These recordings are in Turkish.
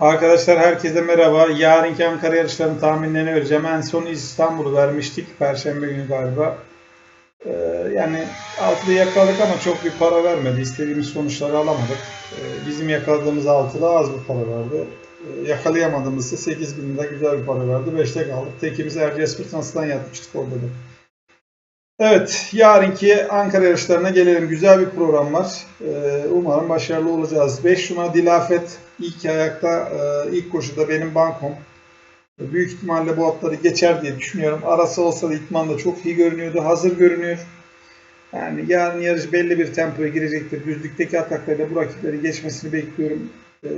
Arkadaşlar herkese merhaba. Yarınki Ankara yarışlarının tahminlerini vereceğim. En son İstanbul'u vermiştik. Perşembe günü galiba. Ee, yani altılı yakaladık ama çok bir para vermedi. İstediğimiz sonuçları alamadık. Ee, bizim yakaladığımız altıda az bir para verdi. Ee, yakalayamadığımızda 8 bin lira güzel bir para verdi. 5'te kaldık. Tekimiz Erciyes Fırtınası'ndan yatmıştık orada da. Evet, yarınki Ankara yarışlarına gelelim. Güzel bir program var. Ee, umarım başarılı olacağız. 5 numara Dilafet ilk ayakta, e, ilk koşuda benim bankom. Büyük ihtimalle bu atları geçer diye düşünüyorum. Arası olsa da İtman da çok iyi görünüyordu. Hazır görünüyor. Yani yarın yarış belli bir tempoya girecektir. Düzlükteki ataklarıyla bu rakipleri geçmesini bekliyorum. Ee,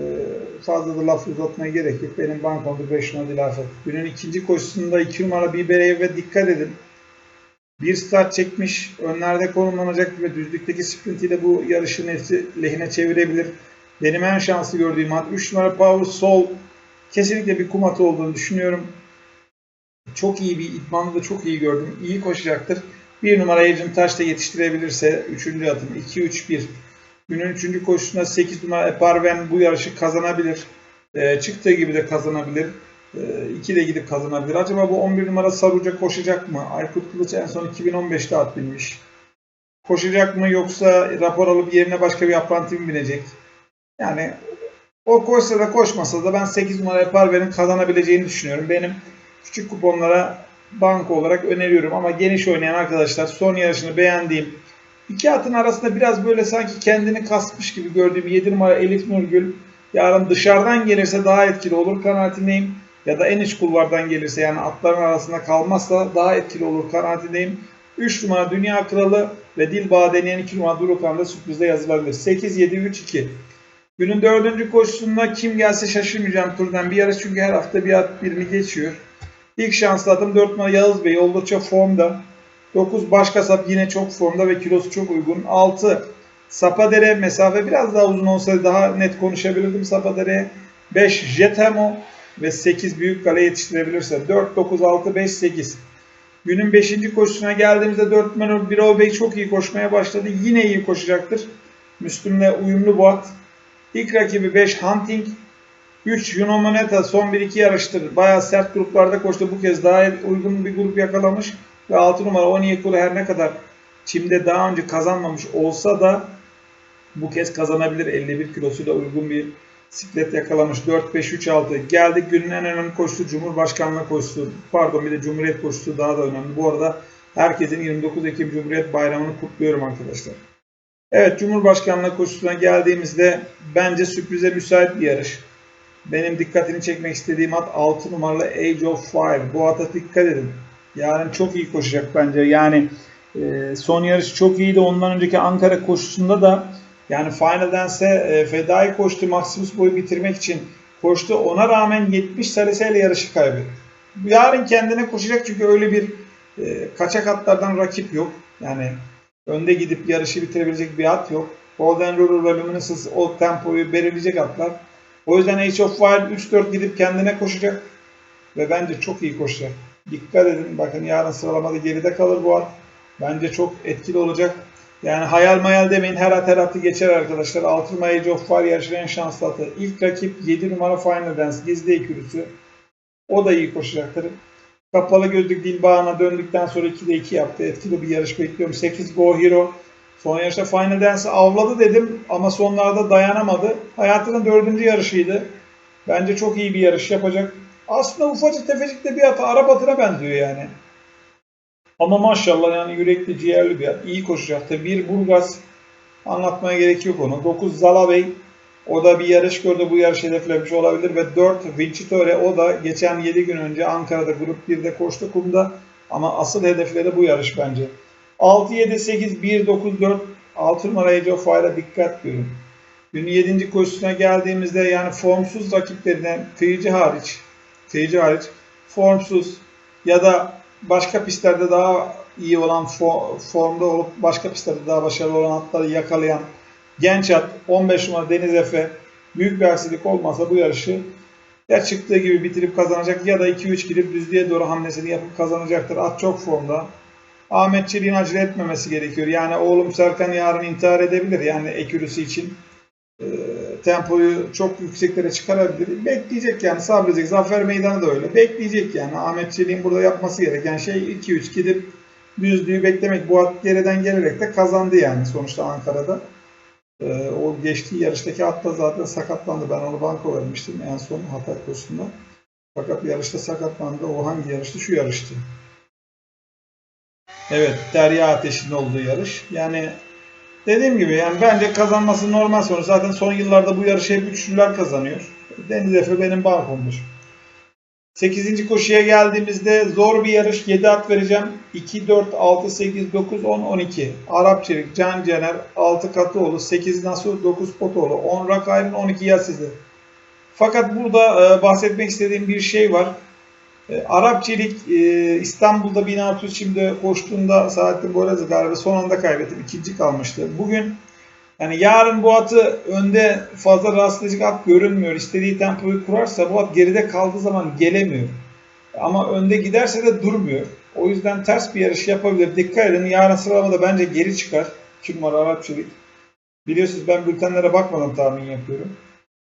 fazla da laf uzatmaya gerek yok. Benim bankomda 5 numara Dilafet. Günün ikinci koşusunda 2 numara Bibereye ve dikkat edin. Bir start çekmiş, önlerde konumlanacak ve düzlükteki sprintiyle bu yarışın hepsi lehine çevirebilir. Benim en şanslı gördüğüm at 3 numara Power Sol kesinlikle bir kum atı olduğunu düşünüyorum. Çok iyi bir idmanı da çok iyi gördüm. İyi koşacaktır. 1 numara Adrian Taş da yetiştirebilirse 3. atım 2-3-1. Günün 3. koşusunda 8 numara Eparven bu yarışı kazanabilir. Ee, çıktığı gibi de kazanabilir. 2 de gidip kazanabilir. Acaba bu 11 numara Saruca koşacak mı? Aykut Kılıç en son 2015'te at binmiş. Koşacak mı yoksa rapor alıp yerine başka bir apranti mi binecek? Yani o koşsa da koşmasa da ben 8 numara Parver'in kazanabileceğini düşünüyorum. Benim küçük kuponlara banka olarak öneriyorum ama geniş oynayan arkadaşlar son yarışını beğendiğim iki atın arasında biraz böyle sanki kendini kasmış gibi gördüğüm 7 numara Elif Nurgül yarın dışarıdan gelirse daha etkili olur kanaatindeyim ya da en iç kulvardan gelirse yani atların arasında kalmazsa daha etkili olur kanaatindeyim. 3 numara Dünya Kralı ve Dilbağ deneyen 2 numara Durukan da sürprizde yazılabilir. 8-7-3-2. Günün dördüncü koşusunda kim gelse şaşırmayacağım turdan bir yarış çünkü her hafta bir at birini geçiyor. İlk şanslı adım 4 numara Yağız Bey oldukça formda. 9 baş kasap yine çok formda ve kilosu çok uygun. 6 Sapadere mesafe biraz daha uzun olsaydı daha net konuşabilirdim Sapadere'ye. 5 Jetemo ve 8 büyük kale yetiştirebilirse 4, 9, 6, 5, 8. Günün 5. koşusuna geldiğimizde 4 numaralı Birol Bey çok iyi koşmaya başladı. Yine iyi koşacaktır. Müslüm'le uyumlu bu at. İlk rakibi 5 Hunting. 3 Juno Moneta son 1-2 yarıştır. Bayağı sert gruplarda koştu. Bu kez daha uygun bir grup yakalamış. Ve 6 numara Onyekuru her ne kadar Çim'de daha önce kazanmamış olsa da bu kez kazanabilir. 51 kilosuyla uygun bir siklet yakalamış. 4-5-3-6. Geldik günün en önemli koşusu Cumhurbaşkanlığı koşusu. Pardon bir de Cumhuriyet koşusu daha da önemli. Bu arada herkesin 29 Ekim Cumhuriyet Bayramı'nı kutluyorum arkadaşlar. Evet Cumhurbaşkanlığı koşusuna geldiğimizde bence sürprize müsait bir yarış. Benim dikkatini çekmek istediğim at 6 numaralı Age of Fire. Bu ata dikkat edin. Yarın çok iyi koşacak bence. Yani e, son yarış çok iyiydi. Ondan önceki Ankara koşusunda da yani Final Dance'e e, fedai koştu. Maximus boyu bitirmek için koştu. Ona rağmen 70 saliseyle yarışı kaybetti. Yarın kendine koşacak çünkü öyle bir e, kaçak atlardan rakip yok. Yani önde gidip yarışı bitirebilecek bir at yok. Golden Rural ve Luminescence o tempoyu belirleyecek atlar. O yüzden Age of Wild 3-4 gidip kendine koşacak. Ve bence çok iyi koşacak. Dikkat edin. Bakın yarın sıralamada geride kalır bu at. Bence çok etkili olacak. Yani hayal mayal demeyin. Her at geçer arkadaşlar. 6 numara Age of Fire en şanslı atı. İlk rakip 7 numara Final Dance. Gizli ekürüsü. O da iyi koşacaktır. Kapalı gözlük dil bağına döndükten sonra 2'de 2 yaptı. Etkili bir yarış bekliyorum. 8 Go Hero. Son yarışta Final Dance'ı avladı dedim ama sonlarda dayanamadı. Hayatının dördüncü yarışıydı. Bence çok iyi bir yarış yapacak. Aslında ufacık tefecik bir ata Arap atına benziyor yani. Ama maşallah yani yürekli ciğerli bir at. İyi koşacaktı. Bir Burgaz anlatmaya gerek yok onu. 9 Zala Bey o da bir yarış gördü. Bu yarış hedeflemiş olabilir. Ve 4 Vincitore o da geçen 7 gün önce Ankara'da Grup 1'de koştu kumda. Ama asıl hedefleri bu yarış bence. 6, 7, 8, 1, 9, 4 6 numara Age of Fire'a dikkat diyorum. Günün 7. koşusuna geldiğimizde yani formsuz rakiplerinden kıyıcı hariç kıyıcı hariç formsuz ya da başka pistlerde daha iyi olan formda olup başka pistlerde daha başarılı olan atları yakalayan genç at 15 numara Deniz Efe büyük bir aksilik olmasa bu yarışı ya çıktığı gibi bitirip kazanacak ya da 2-3 gidip düzlüğe doğru hamlesini yapıp kazanacaktır. At çok formda. Ahmet Çelik'in acele etmemesi gerekiyor. Yani oğlum Serkan yarın intihar edebilir yani ekürüsü için. e, tempoyu çok yükseklere çıkarabilir. Bekleyecek yani sabredecek. Zafer Meydanı da öyle. Bekleyecek yani. Ahmet Çelik'in burada yapması gereken şey 2-3 gidip düzlüğü beklemek. Bu at geriden gelerek de kazandı yani sonuçta Ankara'da. E, o geçtiği yarıştaki hatta zaten sakatlandı. Ben onu banko vermiştim en son Hatay postunda. Fakat yarışta sakatlandı. O hangi yarıştı? Şu yarıştı. Evet, Derya Ateş'in olduğu yarış. Yani dediğim gibi yani bence kazanması normal sonuç. Zaten son yıllarda bu yarışı hep üçlüler kazanıyor. Deniz Efe benim bankomdur. 8. koşuya geldiğimizde zor bir yarış. 7 at vereceğim. 2, 4, 6, 8, 9, 10, 12. Arap Çelik, Can Cener, 6 Katıoğlu, 8 Nasuh, 9 Potoğlu, 10 Rakayrın, 12 Yasiz'i. Fakat burada e, bahsetmek istediğim bir şey var. E, Arap Çelik e, İstanbul'da 1600 şimdi koştuğunda Saadettin Boylaz'ı galiba son anda kaybettim. ikinci kalmıştı. Bugün yani yarın bu atı önde fazla rahatsız at görünmüyor. İstediği tempoyu kurarsa bu at geride kaldığı zaman gelemiyor. Ama önde giderse de durmuyor. O yüzden ters bir yarış yapabilir. Dikkat edin yarın sıralamada bence geri çıkar. 2 numara Arap Çelik. Biliyorsunuz ben bültenlere bakmadan tahmin yapıyorum.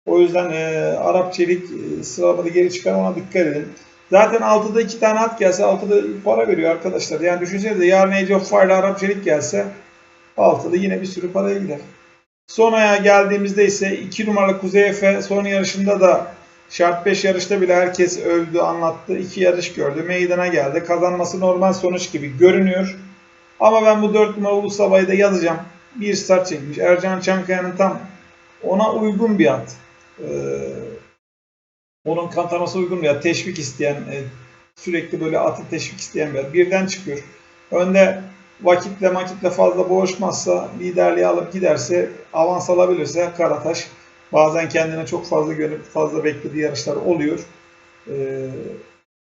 O yüzden e, Arap Çelik e, sıralamada geri çıkar ona dikkat edin. Zaten 6'da 2 tane at gelse 6'da para veriyor arkadaşlar. Yani düşünsenize yarın Age of Fire ile Arap Çelik gelse 6'da yine bir sürü paraya gider. Son ayağa geldiğimizde ise 2 numaralı Kuzey Efe son yarışında da şart 5 yarışta bile herkes övdü, anlattı. 2 yarış gördü, meydana geldi. Kazanması normal sonuç gibi görünüyor. Ama ben bu 4 numaralı Ulus Havayı da yazacağım. Bir start çekmiş. Ercan Çankaya'nın tam ona uygun bir at. Ee, onun kantaması uygun at. Teşvik isteyen, e, sürekli böyle atı teşvik isteyen bir. Birden çıkıyor. Önde vakitle makitle fazla boğuşmazsa, liderliği alıp giderse, avans alabilirse Karataş bazen kendine çok fazla görüp fazla beklediği yarışlar oluyor. Ee,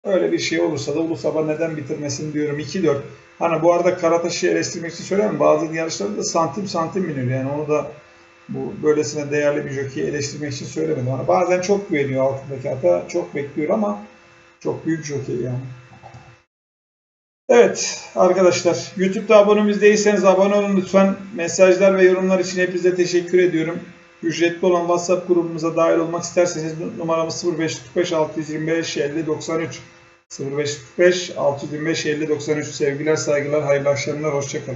öyle bir şey olursa da Ulusaba neden bitirmesin diyorum. 2-4. Hani bu arada Karataş'ı eleştirmek için söylüyorum. Bazı yarışlarda da santim santim biniyor. Yani onu da bu böylesine değerli bir jokeyi eleştirmek için söylemedim. Hani bazen çok güveniyor altındaki ata. Çok bekliyor ama çok büyük jokey yani. Evet arkadaşlar YouTube'da abonemiz değilseniz abone olun lütfen. Mesajlar ve yorumlar için hepinize teşekkür ediyorum. Ücretli olan WhatsApp grubumuza dahil olmak isterseniz numaramız 0545 625 50 93 0545 625 50 93 sevgiler saygılar hayırlı akşamlar hoşçakalın.